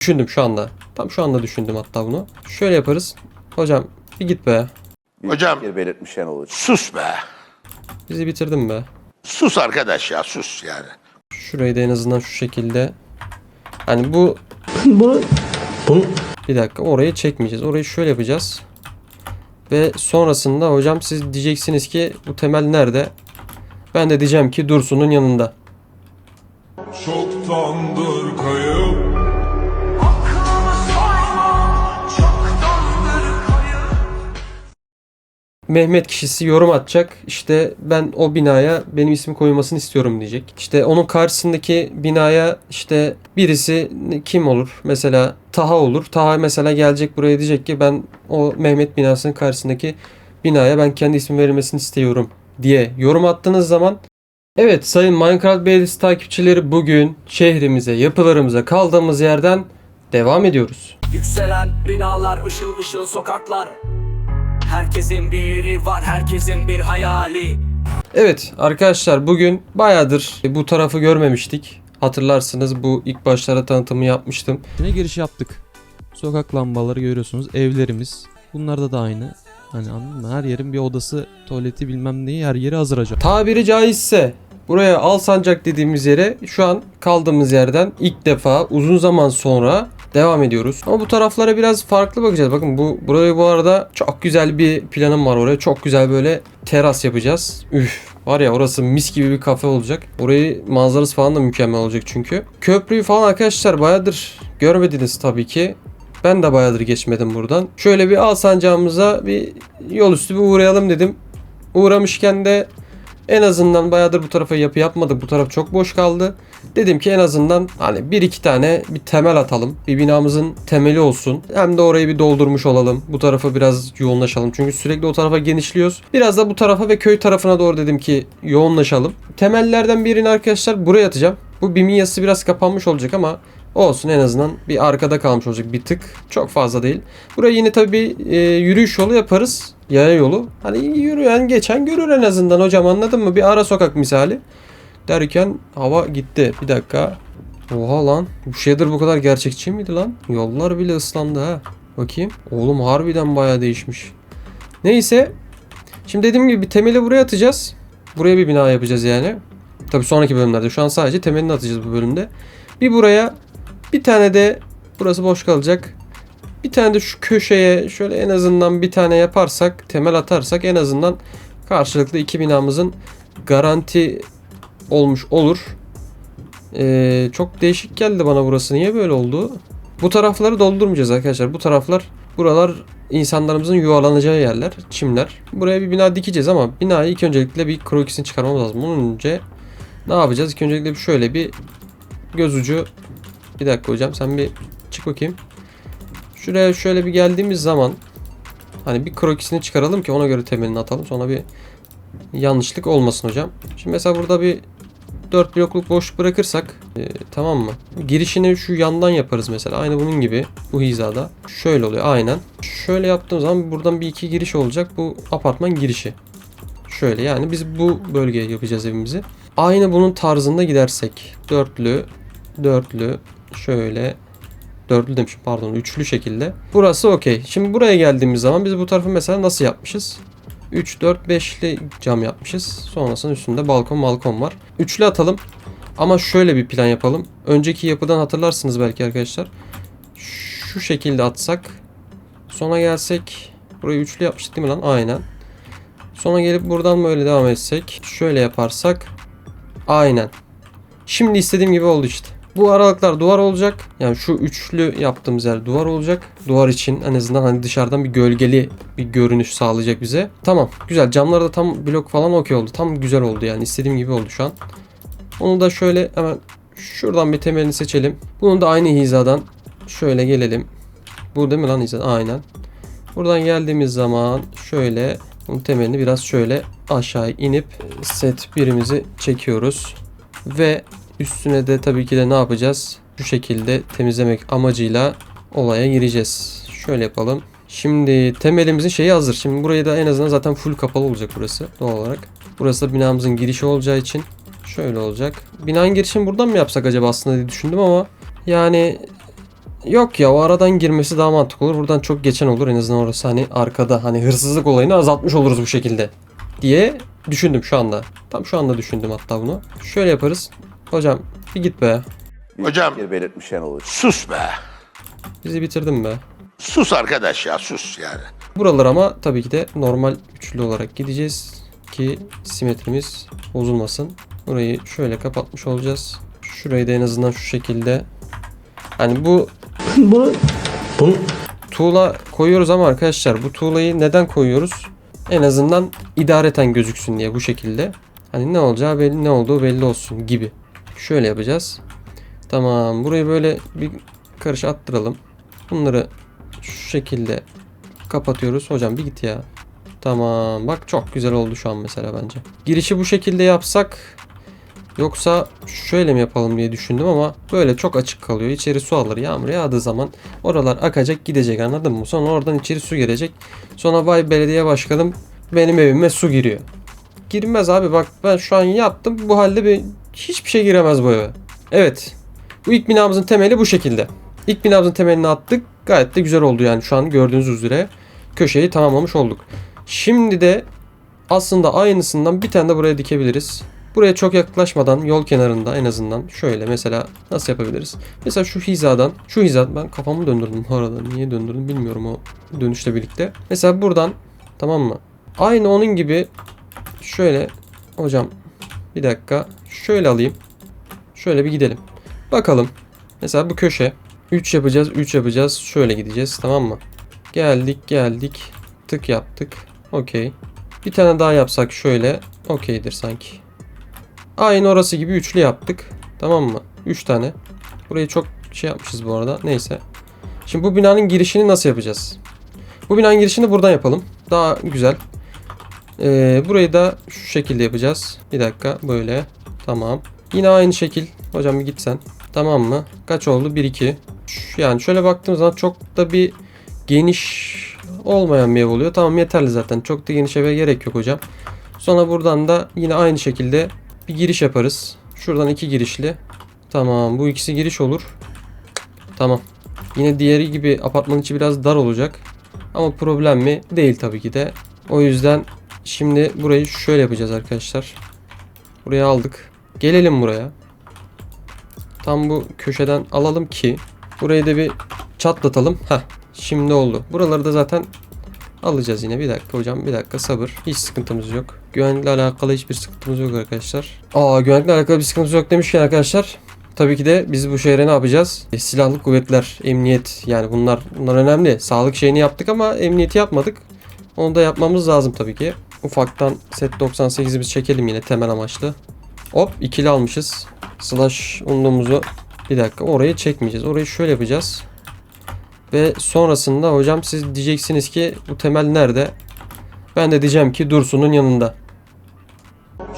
Düşündüm şu anda. Tam şu anda düşündüm hatta bunu. Şöyle yaparız. Hocam bir git be. Bir Hocam. fikir belirtmiş Şenol Hoca. Sus be. Bizi bitirdin be. Sus arkadaş ya sus yani. Şurayı da en azından şu şekilde. Hani bu Bu bir dakika orayı çekmeyeceğiz. Orayı şöyle yapacağız. Ve sonrasında hocam siz diyeceksiniz ki bu temel nerede? Ben de diyeceğim ki Dursun'un yanında. Çoktandır kayıp Mehmet kişisi yorum atacak. İşte ben o binaya benim ismi koyulmasını istiyorum diyecek. İşte onun karşısındaki binaya işte birisi kim olur? Mesela Taha olur. Taha mesela gelecek buraya diyecek ki ben o Mehmet binasının karşısındaki binaya ben kendi ismi verilmesini istiyorum diye yorum attığınız zaman Evet sayın Minecraft Belediyesi takipçileri bugün şehrimize, yapılarımıza kaldığımız yerden devam ediyoruz. Yükselen binalar, ışıl ışıl sokaklar Herkesin bir yeri var, herkesin bir hayali Evet arkadaşlar bugün bayağıdır bu tarafı görmemiştik. Hatırlarsınız bu ilk başlara tanıtımı yapmıştım. Yine giriş yaptık. Sokak lambaları görüyorsunuz. Evlerimiz. Bunlarda da aynı. Hani anladın mı? Her yerin bir odası, tuvaleti bilmem neyi her yeri hazır hocam. Tabiri caizse buraya Alsancak dediğimiz yere şu an kaldığımız yerden ilk defa uzun zaman sonra devam ediyoruz. Ama bu taraflara biraz farklı bakacağız. Bakın bu buraya bu arada çok güzel bir planım var oraya. Çok güzel böyle teras yapacağız. Üf var ya orası mis gibi bir kafe olacak. Orayı manzarası falan da mükemmel olacak çünkü. Köprüyü falan arkadaşlar bayağıdır görmediniz tabii ki. Ben de bayağıdır geçmedim buradan. Şöyle bir Alsancak'ımıza bir yol üstü bir uğrayalım dedim. Uğramışken de en azından bayağıdır bu tarafa yapı yapmadık. Bu taraf çok boş kaldı. Dedim ki en azından hani bir iki tane bir temel atalım. Bir binamızın temeli olsun. Hem de orayı bir doldurmuş olalım. Bu tarafa biraz yoğunlaşalım. Çünkü sürekli o tarafa genişliyoruz. Biraz da bu tarafa ve köy tarafına doğru dedim ki yoğunlaşalım. Temellerden birini arkadaşlar buraya atacağım. Bu bimin yazısı biraz kapanmış olacak ama olsun en azından bir arkada kalmış olacak bir tık. Çok fazla değil. Buraya yine tabii e, yürüyüş yolu yaparız. Yaya yolu. Hani yürüyen geçen görür en azından hocam anladın mı? Bir ara sokak misali. Derken hava gitti. Bir dakika. Oha lan. Bu shader bu kadar gerçekçi miydi lan? Yollar bile ıslandı ha. Bakayım. Oğlum harbiden bayağı değişmiş. Neyse. Şimdi dediğim gibi bir temeli buraya atacağız. Buraya bir bina yapacağız yani. Tabii sonraki bölümlerde. Şu an sadece temelini atacağız bu bölümde. Bir buraya bir tane de burası boş kalacak. Bir tane de şu köşeye şöyle en azından bir tane yaparsak, temel atarsak en azından karşılıklı iki binamızın garanti olmuş olur. Ee, çok değişik geldi bana burası. Niye böyle oldu? Bu tarafları doldurmayacağız arkadaşlar. Bu taraflar buralar insanlarımızın yuvalanacağı yerler, çimler. Buraya bir bina dikeceğiz ama binayı ilk öncelikle bir krokisini çıkarmamız lazım. Bunun önce ne yapacağız? İlk öncelikle şöyle bir göz ucu bir dakika hocam sen bir çık bakayım. Şuraya şöyle bir geldiğimiz zaman hani bir krokisini çıkaralım ki ona göre temelini atalım. Sonra bir yanlışlık olmasın hocam. Şimdi mesela burada bir 4 blokluk boş bırakırsak e, tamam mı? Girişini şu yandan yaparız mesela. Aynı bunun gibi bu hizada. Şöyle oluyor aynen. Şöyle yaptığım zaman buradan bir iki giriş olacak. Bu apartman girişi. Şöyle yani biz bu bölgeye yapacağız evimizi. Aynı bunun tarzında gidersek dörtlü, dörtlü, şöyle dörtlü demişim pardon üçlü şekilde. Burası okey. Şimdi buraya geldiğimiz zaman biz bu tarafı mesela nasıl yapmışız? 3, 4, 5'li cam yapmışız. Sonrasında üstünde balkon balkon var. Üçlü atalım. Ama şöyle bir plan yapalım. Önceki yapıdan hatırlarsınız belki arkadaşlar. Şu şekilde atsak. Sonra gelsek. Burayı üçlü yapmıştık değil mi lan? Aynen. Sonra gelip buradan böyle devam etsek. Şöyle yaparsak. Aynen. Şimdi istediğim gibi oldu işte. Bu aralıklar duvar olacak. Yani şu üçlü yaptığımız yer duvar olacak. Duvar için en azından hani dışarıdan bir gölgeli bir görünüş sağlayacak bize. Tamam. Güzel. Camları da tam blok falan okey oldu. Tam güzel oldu yani. istediğim gibi oldu şu an. Onu da şöyle hemen şuradan bir temelini seçelim. Bunu da aynı hizadan şöyle gelelim. Bu değil mi lan hiza? Aynen. Buradan geldiğimiz zaman şöyle bunun temelini biraz şöyle aşağı inip set birimizi çekiyoruz. Ve üstüne de tabii ki de ne yapacağız? Şu şekilde temizlemek amacıyla olaya gireceğiz. Şöyle yapalım. Şimdi temelimizin şeyi hazır. Şimdi burayı da en azından zaten full kapalı olacak burası doğal olarak. Burası da binamızın girişi olacağı için şöyle olacak. Binanın girişini buradan mı yapsak acaba aslında diye düşündüm ama yani Yok ya o aradan girmesi daha mantıklı olur. Buradan çok geçen olur. En azından orası hani arkada hani hırsızlık olayını azaltmış oluruz bu şekilde. Diye düşündüm şu anda. Tam şu anda düşündüm hatta bunu. Şöyle yaparız. Hocam bir git be. Hocam fikir belirtmiş olur. sus be. Bizi bitirdin be. Sus arkadaş ya sus yani. Buralar ama tabii ki de normal üçlü olarak gideceğiz ki simetrimiz bozulmasın. Burayı şöyle kapatmış olacağız. Şurayı da en azından şu şekilde. Hani bu tuğla koyuyoruz ama arkadaşlar bu tuğlayı neden koyuyoruz? En azından idareten gözüksün diye bu şekilde. Hani ne olacağı belli, ne olduğu belli olsun gibi. Şöyle yapacağız. Tamam burayı böyle bir karış attıralım. Bunları şu şekilde kapatıyoruz. Hocam bir git ya. Tamam. Bak çok güzel oldu şu an mesela bence. Girişi bu şekilde yapsak yoksa şöyle mi yapalım diye düşündüm ama böyle çok açık kalıyor. İçeri su alır. Yağmur yağdığı zaman oralar akacak gidecek anladın mı? Sonra oradan içeri su gelecek. Sonra vay belediye başkanım benim evime su giriyor. Girmez abi bak ben şu an yaptım. Bu halde bir hiçbir şey giremez bu eve. Evet. Bu ilk binamızın temeli bu şekilde. İlk binamızın temelini attık. Gayet de güzel oldu yani şu an gördüğünüz üzere. Köşeyi tamamlamış olduk. Şimdi de aslında aynısından bir tane de buraya dikebiliriz. Buraya çok yaklaşmadan yol kenarında en azından şöyle mesela nasıl yapabiliriz? Mesela şu hizadan, şu hizadan ben kafamı döndürdüm bu arada. Niye döndürdüm bilmiyorum o dönüşle birlikte. Mesela buradan tamam mı? Aynı onun gibi şöyle hocam bir dakika şöyle alayım. Şöyle bir gidelim. Bakalım. Mesela bu köşe 3 yapacağız, 3 yapacağız. Şöyle gideceğiz tamam mı? Geldik, geldik. Tık yaptık. Okey. Bir tane daha yapsak şöyle. Okeydir sanki. Aynı orası gibi üçlü yaptık. Tamam mı? 3 tane. Burayı çok şey yapmışız bu arada. Neyse. Şimdi bu binanın girişini nasıl yapacağız? Bu binanın girişini buradan yapalım. Daha güzel. Ee, burayı da şu şekilde yapacağız. Bir dakika böyle. Tamam. Yine aynı şekil. Hocam bir git sen. Tamam mı? Kaç oldu? 1 2. Yani şöyle baktığım zaman çok da bir geniş olmayan bir ev oluyor. Tamam yeterli zaten. Çok da geniş eve gerek yok hocam. Sonra buradan da yine aynı şekilde bir giriş yaparız. Şuradan iki girişli. Tamam bu ikisi giriş olur. Tamam. Yine diğeri gibi apartman içi biraz dar olacak. Ama problem mi? Değil tabii ki de. O yüzden şimdi burayı şöyle yapacağız arkadaşlar. Buraya aldık. Gelelim buraya. Tam bu köşeden alalım ki burayı da bir çatlatalım. Heh şimdi oldu. Buraları da zaten alacağız yine. Bir dakika hocam bir dakika sabır. Hiç sıkıntımız yok. Güvenlikle alakalı hiçbir sıkıntımız yok arkadaşlar. Aa güvenlikle alakalı bir sıkıntımız yok demişken arkadaşlar. Tabii ki de biz bu şehre ne yapacağız? E, silahlı kuvvetler, emniyet yani bunlar bunlar önemli. Sağlık şeyini yaptık ama emniyeti yapmadık. Onu da yapmamız lazım tabii ki. Ufaktan set 98'i biz çekelim yine temel amaçlı. Hop ikili almışız. Slash unluğumuzu bir dakika orayı çekmeyeceğiz. Orayı şöyle yapacağız. Ve sonrasında hocam siz diyeceksiniz ki bu temel nerede? Ben de diyeceğim ki Dursun'un yanında.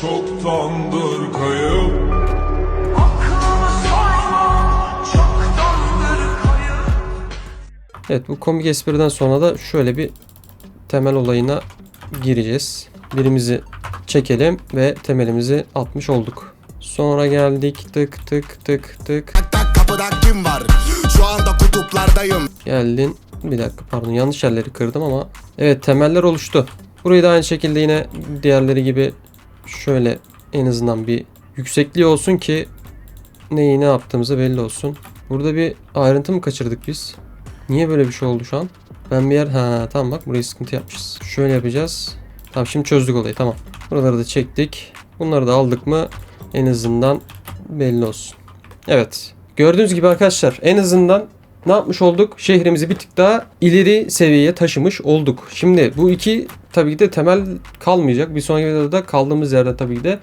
Çoktandır kayıp Evet bu komik espriden sonra da şöyle bir temel olayına gireceğiz. Birimizi çekelim ve temelimizi atmış olduk. Sonra geldik tık tık tık tık. Tak kapıda kim var? Şu anda kutuplardayım. Geldin. Bir dakika pardon yanlış yerleri kırdım ama. Evet temeller oluştu. Burayı da aynı şekilde yine diğerleri gibi şöyle en azından bir yüksekliği olsun ki neyi ne yaptığımızı belli olsun. Burada bir ayrıntı mı kaçırdık biz? Niye böyle bir şey oldu şu an? Ben bir yer... Ha tamam bak burayı sıkıntı yapmışız. Şöyle yapacağız. Tamam şimdi çözdük olayı tamam. Buraları da çektik. Bunları da aldık mı en azından belli olsun. Evet. Gördüğünüz gibi arkadaşlar en azından ne yapmış olduk? Şehrimizi bir tık daha ileri seviyeye taşımış olduk. Şimdi bu iki tabii ki de temel kalmayacak. Bir sonraki videoda kaldığımız yerde tabii ki de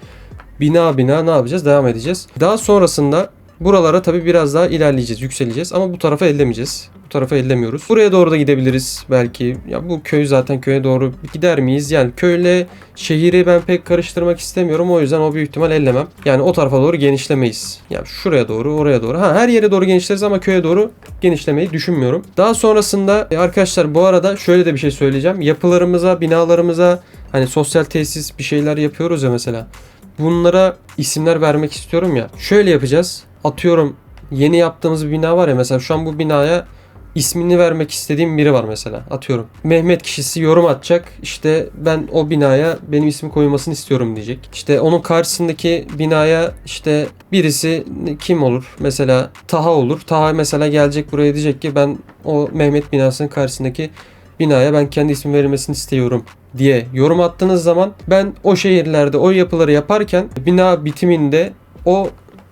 bina bina ne yapacağız? Devam edeceğiz. Daha sonrasında buralara tabii biraz daha ilerleyeceğiz, yükseleceğiz ama bu tarafa ellemeyeceğiz. Bu tarafa ellemiyoruz. Buraya doğru da gidebiliriz belki. Ya bu köy zaten köye doğru gider miyiz? Yani köyle şehri ben pek karıştırmak istemiyorum. O yüzden o büyük ihtimal ellemem. Yani o tarafa doğru genişlemeyiz. Yani şuraya doğru, oraya doğru. Ha her yere doğru genişleriz ama köye doğru genişlemeyi düşünmüyorum. Daha sonrasında e, arkadaşlar bu arada şöyle de bir şey söyleyeceğim. Yapılarımıza, binalarımıza hani sosyal tesis bir şeyler yapıyoruz ya mesela. Bunlara isimler vermek istiyorum ya. Şöyle yapacağız. Atıyorum yeni yaptığımız bir bina var ya mesela şu an bu binaya ismini vermek istediğim biri var mesela atıyorum. Mehmet kişisi yorum atacak işte ben o binaya benim ismi koyulmasını istiyorum diyecek. İşte onun karşısındaki binaya işte birisi kim olur? Mesela Taha olur. Taha mesela gelecek buraya diyecek ki ben o Mehmet binasının karşısındaki binaya ben kendi ismi verilmesini istiyorum diye yorum attığınız zaman ben o şehirlerde o yapıları yaparken bina bitiminde o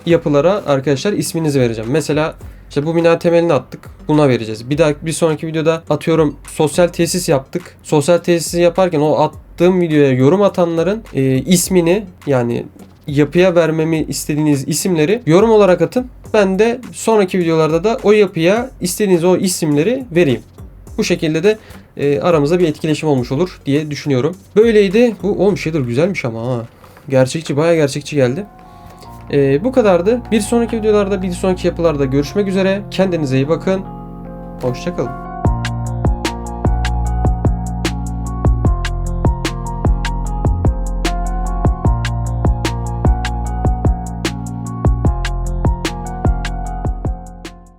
yapılara arkadaşlar isminizi vereceğim. Mesela işte bu bina temelini attık. Buna vereceğiz. Bir daha bir sonraki videoda atıyorum sosyal tesis yaptık. Sosyal tesisi yaparken o attığım videoya yorum atanların e, ismini yani yapıya vermemi istediğiniz isimleri yorum olarak atın. Ben de sonraki videolarda da o yapıya istediğiniz o isimleri vereyim. Bu şekilde de e, aramızda bir etkileşim olmuş olur diye düşünüyorum. Böyleydi. Bu oğlum şeydir güzelmiş ama ha. Gerçekçi baya gerçekçi geldi. E, bu kadardı. Bir sonraki videolarda bir sonraki yapılarda görüşmek üzere. Kendinize iyi bakın. Hoşçakalın.